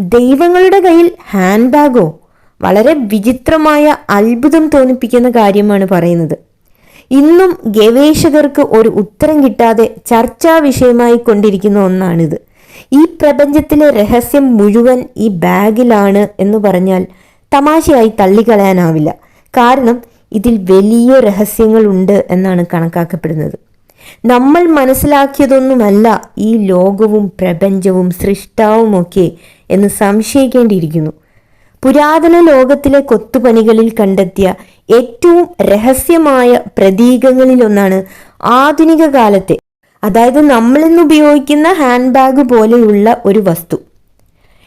ദൈവങ്ങളുടെ കയ്യിൽ ഹാൻഡ് ബാഗോ വളരെ വിചിത്രമായ അത്ഭുതം തോന്നിപ്പിക്കുന്ന കാര്യമാണ് പറയുന്നത്. ഇന്നും ഗവേഷകർക്ക് ഒരു ഉത്തരം കിട്ടാതെ ചർച്ചാ വിഷയമായി കൊണ്ടിരിക്കുന്ന ഒന്നാണിത്. ഈ പ്രപഞ്ചത്തിലെ രഹസ്യം മുഴുവൻ ഈ ബാഗിലാണ് എന്ന് പറഞ്ഞാൽ തമാശയായി തള്ളിക്കളയാനാവില്ല. കാരണം ഇതിൽ വലിയ രഹസ്യങ്ങളുണ്ട് എന്നാണ് കണക്കാക്കപ്പെടുന്നത്. നമ്മൾ മനസ്സിലാക്കിയതൊന്നുമല്ല ഈ ലോകവും പ്രപഞ്ചവും സൃഷ്ടാവുമൊക്കെ എന്ന് സംശയിക്കേണ്ടിയിരിക്കുന്നു. പുരാതന ലോകത്തിലെ കൊത്തുപണികളിൽ കണ്ടെത്തിയ ഏറ്റവും രഹസ്യമായ പ്രതീകങ്ങളിലൊന്നാണ് ആധുനിക കാലത്തെ അതായത് നമ്മളിന്ന് ഉപയോഗിക്കുന്ന ഹാൻഡ് ബാഗ് പോലെയുള്ള ഒരു വസ്തു.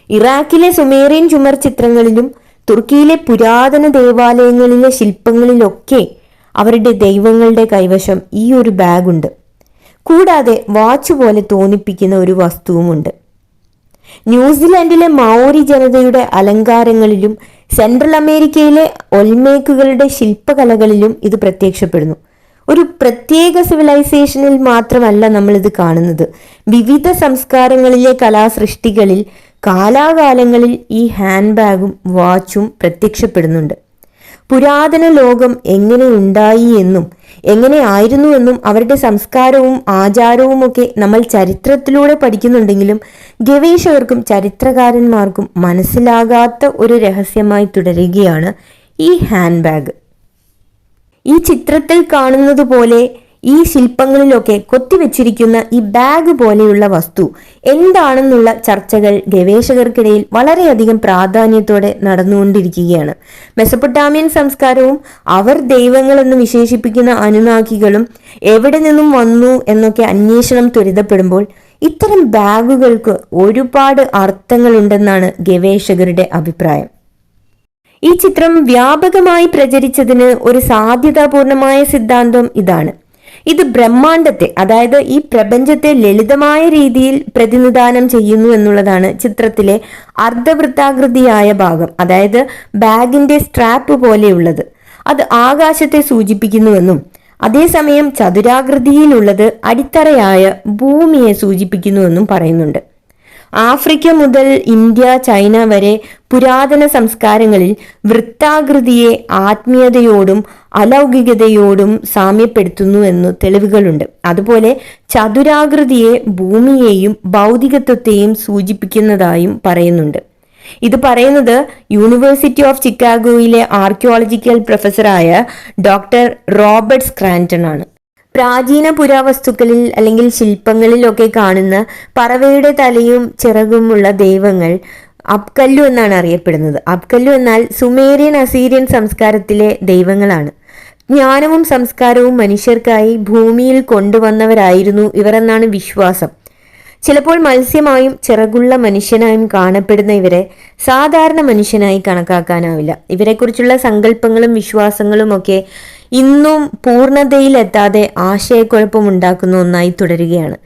ഇറാഖിലെ സുമേറിയൻ ചുമർ ചിത്രങ്ങളിലും തുർക്കിയിലെ പുരാതന ദേവാലയങ്ങളിലെ ശില്പങ്ങളിലൊക്കെ അവരുടെ ദൈവങ്ങളുടെ കൈവശം ഈ ഒരു ബാഗുണ്ട്. കൂടാതെ വാച്ച് പോലെ തോന്നിപ്പിക്കുന്ന ഒരു വസ്തുവുമുണ്ട്. ന്യൂസിലാൻഡിലെ മാവോറി ജനതയുടെ അലങ്കാരങ്ങളിലും സെൻട്രൽ അമേരിക്കയിലെ ഒൽമേക്കുകളുടെ ശില്പകലകളിലും ഇത് പ്രത്യക്ഷപ്പെടുന്നു. ഒരു പ്രത്യേക സിവിലൈസേഷനിൽ മാത്രമല്ല നമ്മൾ ഇത് കാണുന്നത്. വിവിധ സംസ്കാരങ്ങളിലെ കലാസൃഷ്ടികളിൽ കാലാകാലങ്ങളിൽ ഈ ഹാൻഡ് ബാഗും വാച്ചും പ്രത്യക്ഷപ്പെടുന്നുണ്ട്. പുരാതന ലോകം എങ്ങനെ ഉണ്ടായി എന്നും എങ്ങനെ ആയിരുന്നു എന്നും അവരുടെ സംസ്കാരവും ആചാരവും ഒക്കെ നമ്മൾ ചരിത്രത്തിലൂടെ പഠിക്കുന്നുണ്ടെങ്കിലും ഗവേഷകർക്കും ചരിത്രകാരന്മാർക്കും മനസ്സിലാകാത്ത ഒരു രഹസ്യമായി തുടരുകയാണ് ഈ ഹാൻഡ് ബാഗ്. ഈ ചിത്രത്തിൽ കാണുന്നത് പോലെ ഈ ശില്പങ്ങളിലൊക്കെ കൊത്തിവെച്ചിരിക്കുന്ന ഈ ബാഗ് പോലെയുള്ള വസ്തു എന്താണെന്നുള്ള ചർച്ചകൾ ഗവേഷകർക്കിടയിൽ വളരെയധികം പ്രാധാന്യത്തോടെ നടന്നുകൊണ്ടിരിക്കുകയാണ്. മെസപ്പൊട്ടാമിയൻ സംസ്കാരവും അവർ ദൈവങ്ങളെന്ന് വിശേഷിപ്പിക്കുന്ന അനുനാക്കികളും എവിടെ നിന്നും വന്നു എന്നൊക്കെ അന്വേഷണം ത്വരിതപ്പെടുമ്പോൾ ഇത്തരം ബാഗുകൾക്ക് ഒരുപാട് അർത്ഥങ്ങളുണ്ടെന്നാണ് ഗവേഷകരുടെ അഭിപ്രായം. ഈ ചിത്രം വ്യാപകമായി പ്രചരിച്ചതിന് ഒരു സാധ്യതാപൂർണമായ സിദ്ധാന്തം ഇതാണ്. ഇത് ബ്രഹ്മാണ്ടത്തെ അതായത് ഈ പ്രപഞ്ചത്തെ ലളിതമായ രീതിയിൽ പ്രതിനിധാനം ചെയ്യുന്നു എന്നുള്ളതാണ് ചിത്രത്തിലെ അർദ്ധവൃത്താകൃതിയായ ഭാഗം അതായത് ബാഗിന്റെ സ്ട്രാപ്പ് പോലെയുള്ളത്. അത് ആകാശത്തെ സൂചിപ്പിക്കുന്നുവെന്നും അതേസമയം ചതുരാകൃതിയിലുള്ളത് അടിത്തറയായ ഭൂമിയെ സൂചിപ്പിക്കുന്നുവെന്നും പറയുന്നുണ്ട്. ആഫ്രിക്ക മുതൽ ഇന്ത്യ ചൈന വരെ പുരാതന സംസ്കാരങ്ങളിൽ വൃത്താകൃതിയെ ആത്മീയതയോടും അലൗകികതയോടും സാമ്യപ്പെടുത്തുന്നു എന്ന് തെളിവുകളുണ്ട്. അതുപോലെ ചതുരാകൃതിയെ ഭൂമിയെയും ഭൗതികത്വത്തെയും സൂചിപ്പിക്കുന്നതായും പറയുന്നുണ്ട്. ഇത് പറയുന്നത് യൂണിവേഴ്സിറ്റി ഓഫ് ചിക്കാഗോയിലെ ആർക്കിയോളജിക്കൽ പ്രൊഫസറായ ഡോക്ടർ റോബർട്ട് സ്ക്രാന്റൺ ആണ്. പ്രാചീന പുരാവസ്തുക്കളിൽ അല്ലെങ്കിൽ ശില്പങ്ങളിലൊക്കെ കാണുന്ന പറവയുടെ തലയും ചിറകുമുള്ള ദൈവങ്ങൾ അബ്കല്ലു എന്നാണ് അറിയപ്പെടുന്നത്. അബ്കല്ലു എന്നാൽ സുമേറിയൻ അസീരിയൻ സംസ്കാരത്തിലെ ദൈവങ്ങളാണ്. ജ്ഞാനവും സംസ്കാരവും മനുഷ്യർക്കായി ഭൂമിയിൽ കൊണ്ടുവന്നവരായിരുന്നു ഇവർ എന്നാണ് വിശ്വാസം. ചിലപ്പോൾ മത്സ്യമായും ചിറകുള്ള മനുഷ്യനായും കാണപ്പെടുന്ന ഇവരെ സാധാരണ മനുഷ്യനായി കണക്കാക്കാനാവില്ല. ഇവരെക്കുറിച്ചുള്ള സങ്കല്പങ്ങളും വിശ്വാസങ്ങളും ഒക്കെ ഇന്നും പൂർണതയിലെത്താതെ ആശയക്കുഴപ്പമുണ്ടാക്കുന്ന ഒന്നായി തുടരുകയാണ്.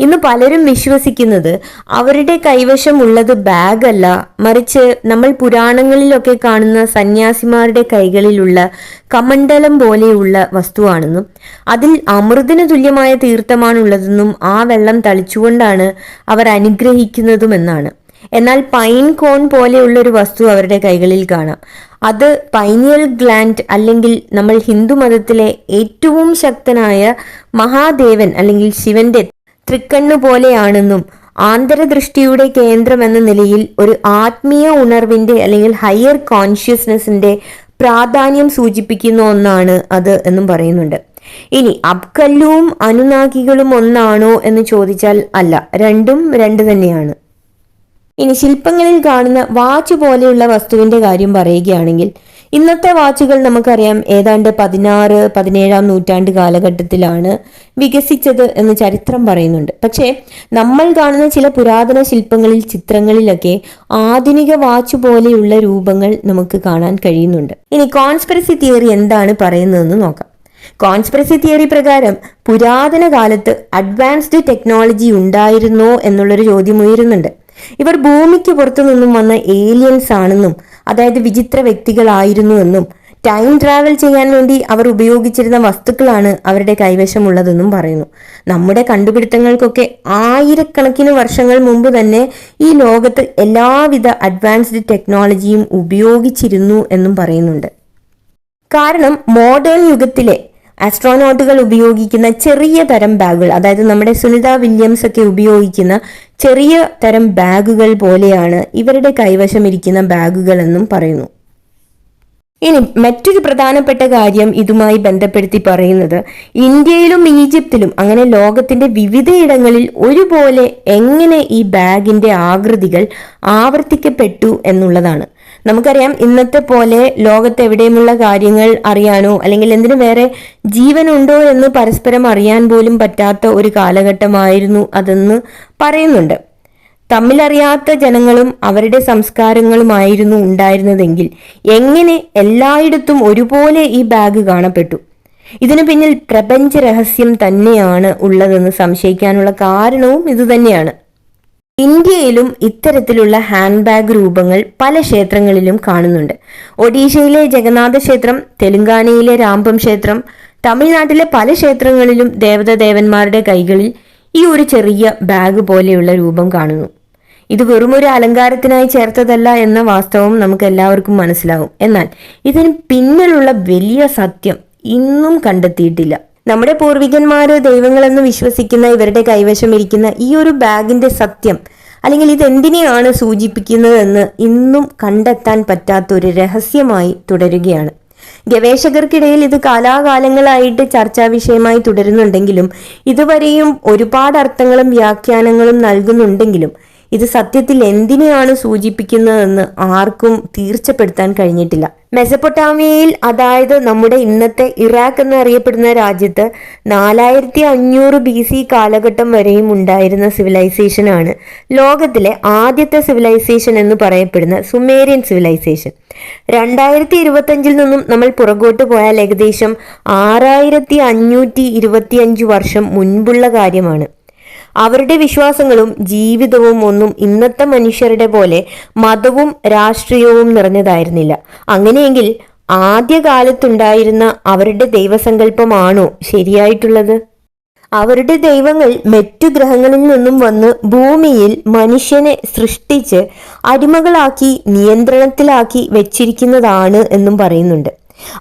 ഇന്ന് പലരും വിശ്വസിക്കുന്നത് അവരുടെ കൈവശമുള്ളത് ബാഗല്ല. മറിച്ച് നമ്മൾ പുരാണങ്ങളിലൊക്കെ കാണുന്ന സന്യാസിമാരുടെ കൈകളിലുള്ള കമണ്ഡലം പോലെയുള്ള വസ്തുവാണെന്നും അതിൽ അമൃതിന് തുല്യമായ തീർത്ഥമാണുള്ളതെന്നും ആ വെള്ളം തളിച്ചുകൊണ്ടാണ് അവർ അനുഗ്രഹിക്കുന്നതുമെന്നാണ്. എന്നാൽ പൈൻ കോൺ പോലെയുള്ള ഒരു വസ്തു അവരുടെ കൈകളിൽ കാണാം. അത് പൈനിയൽ ഗ്ലാൻഡ് അല്ലെങ്കിൽ നമ്മൾ ഹിന്ദു മതത്തിലെ ഏറ്റവും ശക്തനായ മഹാദേവൻ അല്ലെങ്കിൽ ശിവന്റെ തൃക്കണ്ണു പോലെയാണെന്നും ആന്തരദൃഷ്ടിയുടെ കേന്ദ്രം എന്ന നിലയിൽ ഒരു ആത്മീയ ഉണർവിന്റെ അല്ലെങ്കിൽ ഹയർ കോൺഷ്യസ്നെസിന്റെ പ്രാധാന്യം സൂചിപ്പിക്കുന്ന ഒന്നാണ് അത് എന്നും പറയുന്നുണ്ട്. ഇനി അബ്കല്ലുവും അനുനാഗികളും ഒന്നാണോ എന്ന് ചോദിച്ചാൽ അല്ല. രണ്ടും രണ്ട് തന്നെയാണ്. ഇനി ശില്പങ്ങളിൽ കാണുന്ന വാച്ച് പോലെയുള്ള വസ്തുവിന്റെ കാര്യം പറയുകയാണെങ്കിൽ ഇന്നത്തെ വാച്ചുകൾ നമുക്കറിയാം ഏതാണ്ട് പതിനാറ് പതിനേഴാം നൂറ്റാണ്ട് കാലഘട്ടത്തിലാണ് വികസിച്ചത് എന്ന് ചരിത്രം പറയുന്നുണ്ട്. പക്ഷേ നമ്മൾ കാണുന്ന ചില പുരാതന ശില്പങ്ങളിൽ ചിത്രങ്ങളിലൊക്കെ ആധുനിക വാച്ച് പോലെയുള്ള രൂപങ്ങൾ നമുക്ക് കാണാൻ കഴിയുന്നുണ്ട്. ഇനി കോൺസ്പിറസി തിയറി എന്താണ് പറയുന്നതെന്ന് നോക്കാം. കോൺസ്പിറസി തിയറി പ്രകാരം പുരാതന കാലത്ത് അഡ്വാൻസ്ഡ് ടെക്നോളജി ഉണ്ടായിരുന്നോ എന്നുള്ളൊരു ചോദ്യം ഉയരുന്നുണ്ട്. ഇവർ ഭൂമിക്ക് പുറത്തു നിന്നും വന്ന ഏലിയൻസ് ആണെന്നും അതായത് വിചിത്ര വ്യക്തികളായിരുന്നു എന്നും ടൈം ട്രാവൽ ചെയ്യാൻ വേണ്ടി അവർ ഉപയോഗിച്ചിരുന്ന വസ്തുക്കളാണ് അവരുടെ കൈവശമുള്ളതെന്നും പറയുന്നു. നമ്മുടെ കണ്ടുപിടുത്തങ്ങൾക്കൊക്കെ ആയിരക്കണക്കിന് വർഷങ്ങൾ മുമ്പ് തന്നെ ഈ ലോകത്ത് എല്ലാവിധ അഡ്വാൻസ്ഡ് ടെക്നോളജിയും ഉപയോഗിച്ചിരുന്നു എന്നും പറയുന്നുണ്ട്. കാരണം മോഡേൺ യുഗത്തിലെ ആസ്ട്രോനോട്ടുകൾ ഉപയോഗിക്കുന്ന ചെറിയ തരം ബാഗുകൾ അതായത് നമ്മുടെ സുനിത വില്യംസ് ഒക്കെ ഉപയോഗിക്കുന്ന ചെറിയ തരം ബാഗുകൾ പോലെയാണ് ഇവരുടെ കൈവശം ഇരിക്കുന്ന ബാഗുകൾ എന്നും പറയുന്നു. ഇനി മറ്റൊരു പ്രധാനപ്പെട്ട കാര്യം ഇതുമായി ബന്ധപ്പെടുത്തി പറയുന്നത്. ഇന്ത്യയിലും ഈജിപ്തിലും അങ്ങനെ ലോകത്തിന്റെ വിവിധയിടങ്ങളിൽ ഒരുപോലെ എങ്ങനെ ഈ ബാഗിന്റെ ആകൃതികൾ ആവർത്തിക്കപ്പെട്ടു എന്നുള്ളതാണ്. നമുക്കറിയാം ഇന്നത്തെ പോലെ ലോകത്ത് എവിടെയുമുള്ള കാര്യങ്ങൾ അറിയാനോ അല്ലെങ്കിൽ എന്തിനു വേറെ ജീവനുണ്ടോ എന്ന് പരസ്പരം അറിയാൻ പോലും പറ്റാത്ത ഒരു കാലഘട്ടമായിരുന്നു അതെന്ന് പറയുന്നുണ്ട്. തമ്മിലറിയാത്ത ജനങ്ങളും അവരുടെ സംസ്കാരങ്ങളുമായിരുന്നു ഉണ്ടായിരുന്നതെങ്കിൽ എങ്ങനെ എല്ലായിടത്തും ഒരുപോലെ ഈ ബാഗ് കാണപ്പെട്ടു? ഇതിനു പിന്നിൽ പ്രപഞ്ച രഹസ്യം തന്നെയാണ് ഉള്ളതെന്ന് സംശയിക്കാനുള്ള കാരണവും ഇതുതന്നെയാണ്. ഇന്ത്യയിലും ഇത്തരത്തിലുള്ള ഹാൻഡ് ബാഗ് രൂപങ്ങൾ പല ക്ഷേത്രങ്ങളിലും കാണുന്നുണ്ട്. ഒഡീഷയിലെ ജഗന്നാഥ ക്ഷേത്രം തെലുങ്കാനയിലെ രാംപം ക്ഷേത്രം തമിഴ്നാട്ടിലെ പല ക്ഷേത്രങ്ങളിലും ദേവതദേവന്മാരുടെ കൈകളിൽ ഈ ഒരു ചെറിയ ബാഗ് പോലെയുള്ള രൂപം കാണുന്നു. ഇത് വെറും ഒരു അലങ്കാരത്തിനായി ചേർത്തതല്ല എന്ന വാസ്തവം നമുക്ക് എല്ലാവർക്കും മനസ്സിലാവും. എന്നാൽ ഇതിന് പിന്നിലുള്ള വലിയ സത്യം ഇന്നും കണ്ടെത്തിയിട്ടില്ല. നമ്മുടെ പൂർവികന്മാര് ദൈവങ്ങളെന്ന് വിശ്വസിക്കുന്ന ഇവരുടെ കൈവശം ഇരിക്കുന്ന ഈ ഒരു ബാഗിന്റെ സത്യം അല്ലെങ്കിൽ ഇത് എന്തിനെയാണ് സൂചിപ്പിക്കുന്നതെന്ന് ഇന്നും കണ്ടെത്താൻ പറ്റാത്ത ഒരു രഹസ്യമായി തുടരുകയാണ്. ഗവേഷകർക്കിടയിൽ ഇത് കാലാകാലങ്ങളായിട്ട് ചർച്ചാ വിഷയമായി തുടരുന്നുണ്ടെങ്കിലും ഇതുവരെയും ഒരുപാട് അർത്ഥങ്ങളും വ്യാഖ്യാനങ്ങളും നൽകുന്നുണ്ടെങ്കിലും ഇത് സത്യത്തിൽ എന്തിനെയാണ് സൂചിപ്പിക്കുന്നതെന്ന് ആർക്കും തീർച്ചപ്പെടുത്താൻ കഴിഞ്ഞിട്ടില്ല. മെസപ്പൊട്ടാമിയയിൽ അതായത് നമ്മുടെ ഇന്നത്തെ ഇറാഖ് എന്നറിയപ്പെടുന്ന രാജ്യത്ത് നാലായിരത്തി അഞ്ഞൂറ് ബി സി കാലഘട്ടം വരെയും ഉണ്ടായിരുന്ന സിവിലൈസേഷനാണ് ലോകത്തിലെ ആദ്യത്തെ സിവിലൈസേഷൻ എന്ന് പറയപ്പെടുന്ന സുമേറിയൻ സിവിലൈസേഷൻ രണ്ടായിരത്തി ഇരുപത്തഞ്ചിൽ നിന്നും നമ്മൾ പുറകോട്ട് പോയാൽ ഏകദേശം ആറായിരത്തി അഞ്ഞൂറ്റി ഇരുപത്തിയഞ്ച് വർഷം മുൻപുള്ള കാര്യമാണ്. അവരുടെ വിശ്വാസങ്ങളും ജീവിതവും ഒന്നും ഇന്നത്തെ മനുഷ്യരുടെ പോലെ മതവും രാഷ്ട്രീയവും നിറഞ്ഞതായിരുന്നില്ല. അങ്ങനെയെങ്കിൽ ആദ്യകാലത്തുണ്ടായിരുന്ന അവരുടെ ദൈവസങ്കല്പമാണോ ശരിയായിട്ടുള്ളത്? അവരുടെ ദൈവങ്ങൾ മറ്റു ഗ്രഹങ്ങളിൽ നിന്നും വന്ന് ഭൂമിയിൽ മനുഷ്യനെ സൃഷ്ടിച്ച് അടിമകളാക്കി നിയന്ത്രണത്തിലാക്കി വെച്ചിരിക്കുന്നതാണ് എന്നും പറയുന്നുണ്ട്.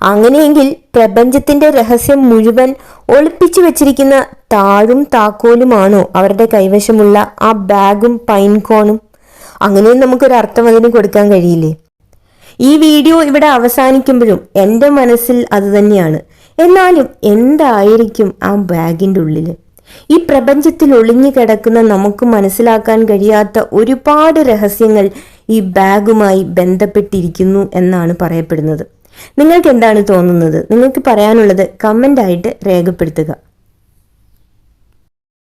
അങ്ങനെയെങ്കിൽ പ്രപഞ്ചത്തിന്റെ രഹസ്യം മുഴുവൻ ഒളിപ്പിച്ചു വെച്ചിരിക്കുന്ന താഴും താക്കോലുമാണോ അവരുടെ കൈവശമുള്ള ആ ബാഗും പൈൻകോണും? അങ്ങനെയും നമുക്കൊരു അർത്ഥം അതിന് കൊടുക്കാൻ കഴിയില്ലേ? ഈ വീഡിയോ ഇവിടെ അവസാനിക്കുമ്പോഴും എന്റെ മനസ്സിൽ അത് തന്നെയാണ്. എന്നാലും എന്തായിരിക്കും ആ ബാഗിന്റെ ഉള്ളിൽ ഈ പ്രപഞ്ചത്തിൽ ഒളിഞ്ഞു കിടക്കുന്ന നമുക്ക് മനസ്സിലാക്കാൻ കഴിയാത്ത ഒരുപാട് രഹസ്യങ്ങൾ ഈ ബാഗുമായി ബന്ധപ്പെട്ടിരിക്കുന്നു എന്നാണ് പറയപ്പെടുന്നത്. നിങ്ങൾക്ക് എന്താണ് തോന്നുന്നത്? നിങ്ങൾക്ക് പറയാനുള്ളത് കമന്റ് ആയിട്ട് രേഖപ്പെടുത്തുക.